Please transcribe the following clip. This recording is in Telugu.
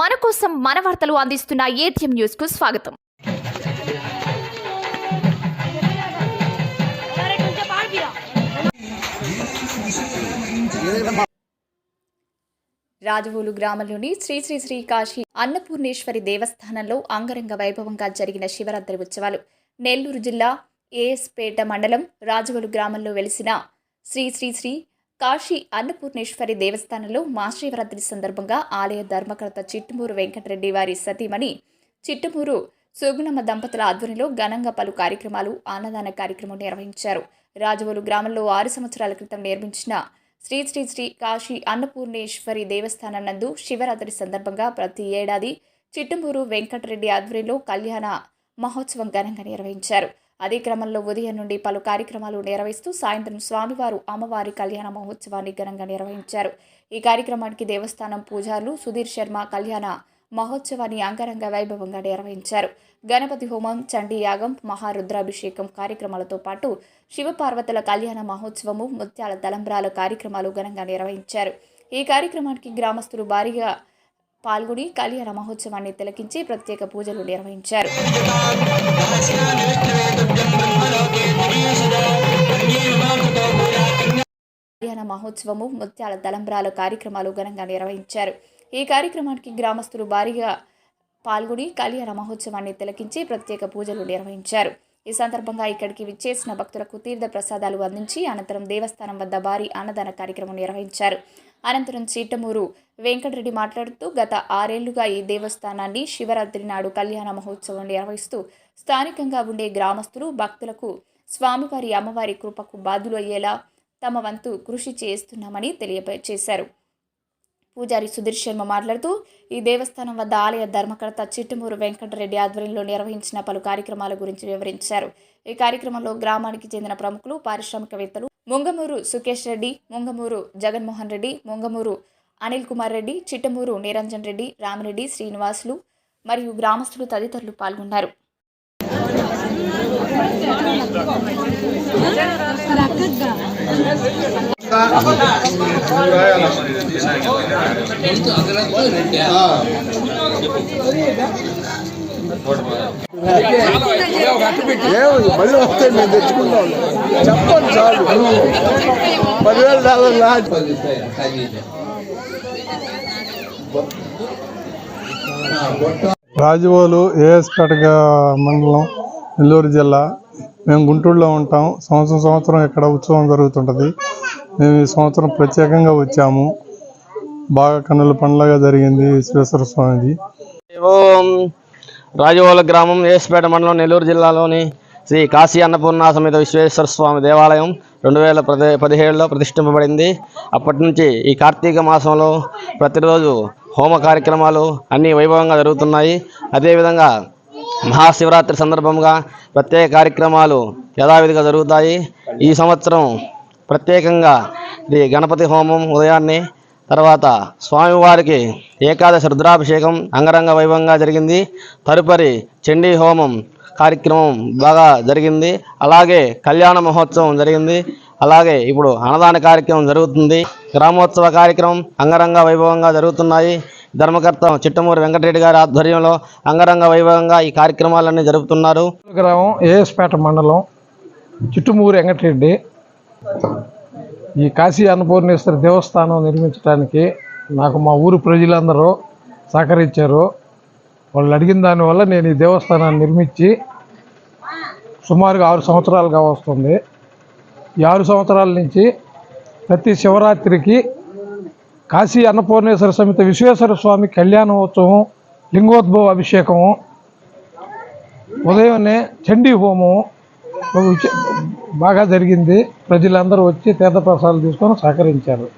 మన కోసం మన వార్తలు అందిస్తున్న ఏటీఎం న్యూస్కు స్వాగతం. రాజవోలు గ్రామంలోని శ్రీ శ్రీ శ్రీ కాశీ అన్నపూర్ణేశ్వరి దేవస్థానంలో అంగరంగ వైభవంగా జరిగిన శివరాత్రి ఉత్సవాలు. నెల్లూరు జిల్లా ఏఎస్పేట మండలం రాజవోలు గ్రామంలో వెలిసిన శ్రీ శ్రీ శ్రీ కాశీ అన్నపూర్ణేశ్వరి దేవస్థానంలో మహాశివరాత్రి సందర్భంగా ఆలయ ధర్మకర్త చిట్టుమూరు వెంకటరెడ్డి వారి సతీమణి చిట్టుమూరు సుగుణమ్మ దంపతుల ఆధ్వర్యంలో ఘనంగా పలు కార్యక్రమాలు అన్నదాన కార్యక్రమం నిర్వహించారు. రాజవోలు గ్రామంలో ఆరు సంవత్సరాల క్రితం నిర్మించిన శ్రీ శ్రీ శ్రీ కాశీ అన్నపూర్ణేశ్వరి దేవస్థానం నందు శివరాత్రి సందర్భంగా ప్రతి ఏడాది చిట్టుమూరు వెంకటరెడ్డి ఆధ్వర్యంలో కళ్యాణ మహోత్సవం ఘనంగా నిర్వహించారు. అదే క్రమంలో ఉదయం నుండి పలు కార్యక్రమాలు నిర్వహిస్తూ సాయంత్రం స్వామివారు అమ్మవారి కళ్యాణ మహోత్సవాన్ని ఘనంగా నిర్వహించారు. ఈ కార్యక్రమానికి దేవస్థానం పూజారులు సుధీర్ శర్మ కళ్యాణ మహోత్సవాన్ని అంగరంగ వైభవంగా నిర్వహించారు. గణపతి హోమం చండీయాగం మహారుద్రాభిషేకం కార్యక్రమాలతో పాటు శివపార్వతుల కళ్యాణ మహోత్సవము ముత్యాల తలంబ్రాల కార్యక్రమాలు ఘనంగా నిర్వహించారు. ఈ కార్యక్రమానికి గ్రామస్తులు భారీగా పాల్గొని కళ్యాణ మహోత్సవాన్ని తిలకించి ప్రత్యేక పూజలు నిర్వహించారు. కళ్యాణ మహోత్సవము ముత్యాల తలంబ్రాల కార్యక్రమాలు ఘనంగా నిర్వహించారు. ఈ కార్యక్రమానికి గ్రామస్తులు భారీగా పాల్గొని కళ్యాణ మహోత్సవాన్ని తిలకించి ప్రత్యేక పూజలు నిర్వహించారు. ఈ సందర్భంగా ఇక్కడికి విచ్చేసిన భక్తులకు తీర్థ ప్రసాదాలు అందించి అనంతరం దేవస్థానం వద్ద భారీ అన్నదాన కార్యక్రమం నిర్వహించారు. అనంతరం చీటమూరు వెంకటరెడ్డి మాట్లాడుతూ గత ఆరేళ్ళుగా ఈ దేవస్థానాన్ని శివరాత్రి నాడు కళ్యాణ మహోత్సవం నిర్వహిస్తూ స్థానికంగా ఉండే గ్రామస్తులు భక్తులకు స్వామివారి అమ్మవారి కృపకు బాధులు అయ్యేలా తమ వంతు కృషి చేస్తున్నామని తెలియచేశారు పూజారి సుధీర్ శర్మ మాట్లాడుతూ ఈ దేవస్థానం వద్ద ఆలయ ధర్మకర్త చిట్టమూరు వెంకటరెడ్డి ఆధ్వర్యంలో నిర్వహించిన పలు కార్యక్రమాల గురించి వివరించారు. ఈ కార్యక్రమంలో గ్రామానికి చెందిన ప్రముఖులు పారిశ్రామికవేత్తలు ముంగమూరు సుకేష్ రెడ్డి ముంగమూరు జగన్మోహన్ రెడ్డి ముంగమూరు అనిల్ కుమార్ రెడ్డి చిట్టమూరు నిరంజన్ రెడ్డి రామిరెడ్డి శ్రీనివాసులు మరియు గ్రామస్తులు తదితరులు పాల్గొన్నారు. మళ్ళీ వస్తే మేము తెచ్చుకుంటాం చెప్పండి చాలు పదివేల డాలర్ లాంటి రాజవోలు ఏఎస్పేటగ మండలం నెల్లూరు జిల్లా. మేము గుంటూరులో ఉంటాం. సంవత్సరం సంవత్సరం ఇక్కడ ఉత్సవం జరుగుతుంటుంది. మేము ఈ సంవత్సరం ప్రత్యేకంగా వచ్చాము. బాగా కన్నుల పండుగ జరిగింది విశ్వేశ్వర స్వామిది. ఓం రాజవోల గ్రామం ఏసుపేట మండలం నెల్లూరు జిల్లాలోని శ్రీ కాశీ అన్నపూర్ణ సమేత విశ్వేశ్వర స్వామి దేవాలయం రెండు వేల పది పదిహేడులో ప్రతిష్ఠింపబడింది. అప్పటి నుంచి ఈ కార్తీక మాసంలో ప్రతిరోజు హోమ కార్యక్రమాలు అన్నీ వైభవంగా జరుగుతున్నాయి. అదేవిధంగా మహాశివరాత్రి సందర్భంగా ప్రత్యేక కార్యక్రమాలు యథావిధిగా జరుగుతాయి. ఈ సంవత్సరం ప్రత్యేకంగా ఇది గణపతి హోమం ఉదయాన్నే తర్వాత స్వామివారికి ఏకాదశి రుద్రాభిషేకం అంగరంగ వైభవంగా జరిగింది. తదుపరి చండీ హోమం కార్యక్రమం బాగా జరిగింది. అలాగే కళ్యాణ మహోత్సవం జరిగింది. అలాగే ఇప్పుడు అన్నదాన కార్యక్రమం జరుగుతుంది. గ్రామోత్సవ కార్యక్రమం అంగరంగ వైభవంగా జరుగుతున్నాయి. ధర్మకర్త చిట్టమూరి వెంకటరెడ్డి గారి ఆధ్వర్యంలో అంగరంగ వైభవంగా ఈ కార్యక్రమాలన్నీ జరుపుతున్నారు. గ్రామం ఏఎస్పేట మండలం చిట్టుమూరు వెంకటరెడ్డి. ఈ కాశీ అన్నపూర్ణేశ్వరి దేవస్థానం నిర్మించడానికి నాకు మా ఊరు ప్రజలందరూ సహకరించారు. వాళ్ళు అడిగిన దానివల్ల నేను ఈ దేవస్థానాన్ని నిర్మించి సుమారుగా ఆరు సంవత్సరాలుగా వస్తుంది. ఈ ఆరు సంవత్సరాల నుంచి ప్రతి శివరాత్రికి కాశీ అన్నపూర్ణేశ్వర సమిత విశ్వేశ్వర స్వామి కళ్యాణోత్సవం లింగోద్భవ అభిషేకము ఉదయాన్నే చండీ హోమము బాగా జరిగింది. ప్రజలందరూ వచ్చి తీర్థప్రసాదాలు తీసుకొని సహకరించారు.